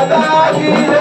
ராதாகிய